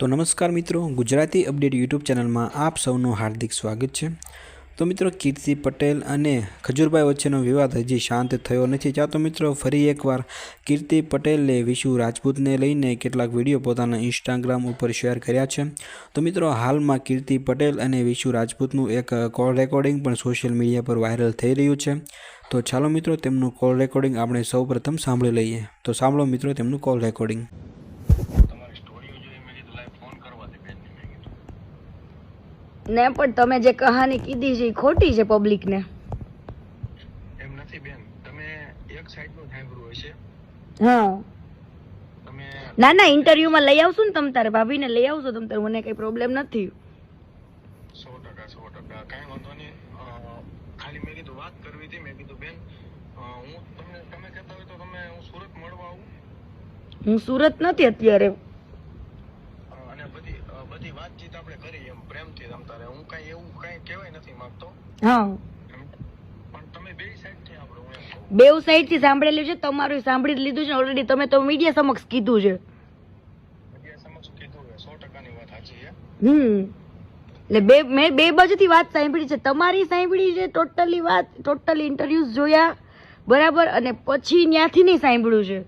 તો નમસ્કાર મિત્રો, ગુજરાતી અપડેટ યુટ્યુબ ચેનલમાં આપ સૌનું હાર્દિક સ્વાગત છે. તો મિત્રો, કીર્તિ પટેલ અને ખજૂરભાઈ વચ્ચેનો વિવાદ હજી શાંત થયો નથી. ચાલો તો મિત્રો, ફરી એકવાર કીર્તિ પટેલે વિશુ રાજપૂતને લઈને કેટલાક વીડિયો પોતાના ઇન્સ્ટાગ્રામ ઉપર શેર કર્યા છે. તો મિત્રો, હાલમાં કીર્તિ પટેલ અને વિશુ રાજપૂતનું એક કોલ રેકોર્ડિંગ પણ સોશિયલ મીડિયા પર વાયરલ થઈ રહ્યું છે. તો ચાલો મિત્રો, તેમનું કોલ રેકોર્ડિંગ આપણે સૌપ્રથમ સાંભળી લઈએ. તો સાંભળો મિત્રો, તેમનું કોલ રેકોર્ડિંગ તમારી સ્ટોરીઓ જોઈ મેં કીધું લાઈવ ફોન કરવા દે બેનને મેં કીધું ને પણ તમે જે કહાની કીધી છે એ ખોટી છે પબ્લિકને એમ નથી બેન તમે એક સાઈડનું સાંભળ્યું હશે? હા. ના ના ઇન્ટરવ્યુમાં લઈ આવશું ને તમ તારે ભાભીને લઈ આવશો તમ તારે મને કઈ પ્રોબ્લેમ નથી. સો ટકા સો ટકા. કઈ વાંધો નહીં. ખાલી મેં કીધું વાત કરવી હતી મેં કીધું બેન હું તમને તમે કહેતા હોય તો તમે હું સુરત મળવા આવું. હું સુરત નથી અત્યારે અ, અને બધી અ, બધી વાતચીત આપણે કરી એમ તારે હું કાંઈ એવું કાંઈ કહેવાય નથી માંગતો. હા. એમ? પણ તમે બે સાઈડથી આપણે હું એમ કહું. બેવ સાઈડથી સાંભળેલું છે તમારું સાંભળી લીધું છે ઓલરેડી તમે તો મીડિયા સમક્ષ કીધું છે. મીડિયા સમક્ષ કીધું છે સો ટકાની વાત સાચી છે. હમ. એટલે બે મેં બે બાજુથી વાત સાંભળી છે તમારી સાંભળી છે ટોટલી વાત ટોટલી ઇન્ટરવ્યુઝ જોયા બરાબર અને પછી ત્યાંથી નહીં સાંભળ્યું છે.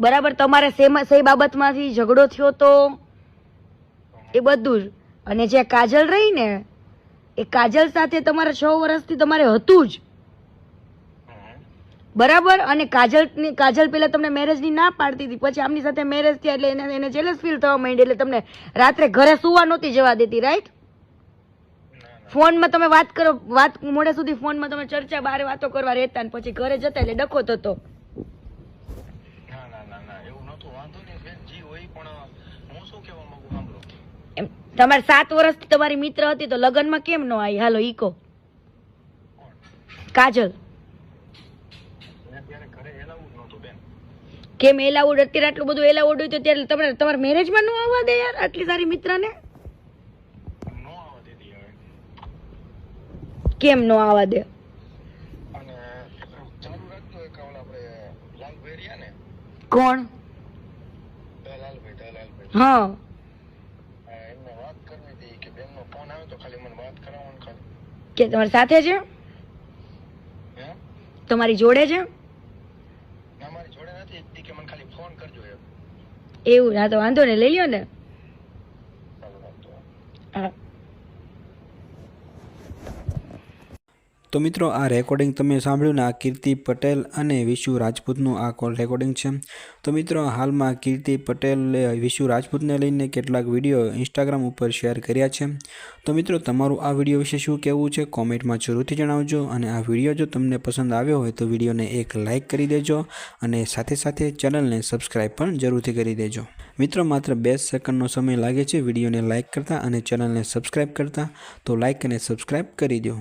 બરાબર તમારે સેમ સે બાબતમાંથી ઝઘડો થયો તો? એ બધું જ. અને જે કાજલ રહી ને, એ કાજલ સાથે તમારે છ વર્ષથી તમારે હતું જ. બરાબર? અને કાજલ કાજલ પહેલાં તમને મેરેજની ના પાડતી હતી. પછી આમની સાથે મેરેજ થયા એટલે એને એને જેલસ ફીલ થવા માંડી એટલે તમને રાત્રે ઘરે સુવા નહોતી જવા દેતી રાઈટ ફોનમાં તમે વાત કરો, વાત મોડે સુધી ફોનમાં તમે ચર્ચા બહાર વાતો કરવા રહેતા ને પછી ઘરે જતા એટલે ડખો થતો. ના ના ના, એવું નહોતું. વાંધો નહીં બેન, જી હોય પણ હું શું કહેવા માંગુ? એમ તમારે સાત વર્ષથી તમારી મિત્ર હતી તો લગ્નમાં કેમ ન આવી? હાલો ઈકો કાજલ. કેમ એલાઉડ અત્યારે આટલું બધું એલાઉડ હોય તો ત્યારે તમારે તમારા મેરેજમાં ન આવવા દે યાર આટલી સારી મિત્રને? કેમ ન આવવા દે? કોણ? હા હા, એમને વાત કરવી હતી કે બેનનો ફોન આવ્યો તો ખાલી મને વાત કરાવવાનું ખાલી કે તમારી સાથે છે? તમારી જોડે છે? એવું? હા તો વાંધો ને લઈ લ્યો ને. હા. તો મિત્રો, આ રેકોર્ડિંગ તમે સાંભળ્યું ને, આ કીર્તિ પટેલ અને વિશુ રાજપૂતનું આ કોલ રેકોર્ડિંગ છે. તો મિત્રો, હાલમાં કીર્તિ પટેલે વિશુ રાજપૂતને લઈને કેટલાક વીડિયો ઇન્સ્ટાગ્રામ ઉપર શેર કર્યા છે. તો મિત્રો, તમારું આ વીડિયો વિશે શું કહેવું છે? કોમેન્ટમાં જરૂરથી જણાવજો અને આ વીડિયો જો તમને પસંદ આવ્યો હોય તો વિડીયોને એક લાઇક કરી દેજો અને સાથે સાથે ચેનલને સબસ્ક્રાઈબ પણ જરૂરથી કરી દેજો. મિત્રો, માત્ર બે સેકન્ડનો સમય લાગે છે વિડીયોને લાઇક કરતાં અને ચેનલને સબસ્ક્રાઈબ કરતાં, તો લાઇક અને સબસ્ક્રાઈબ કરી દો.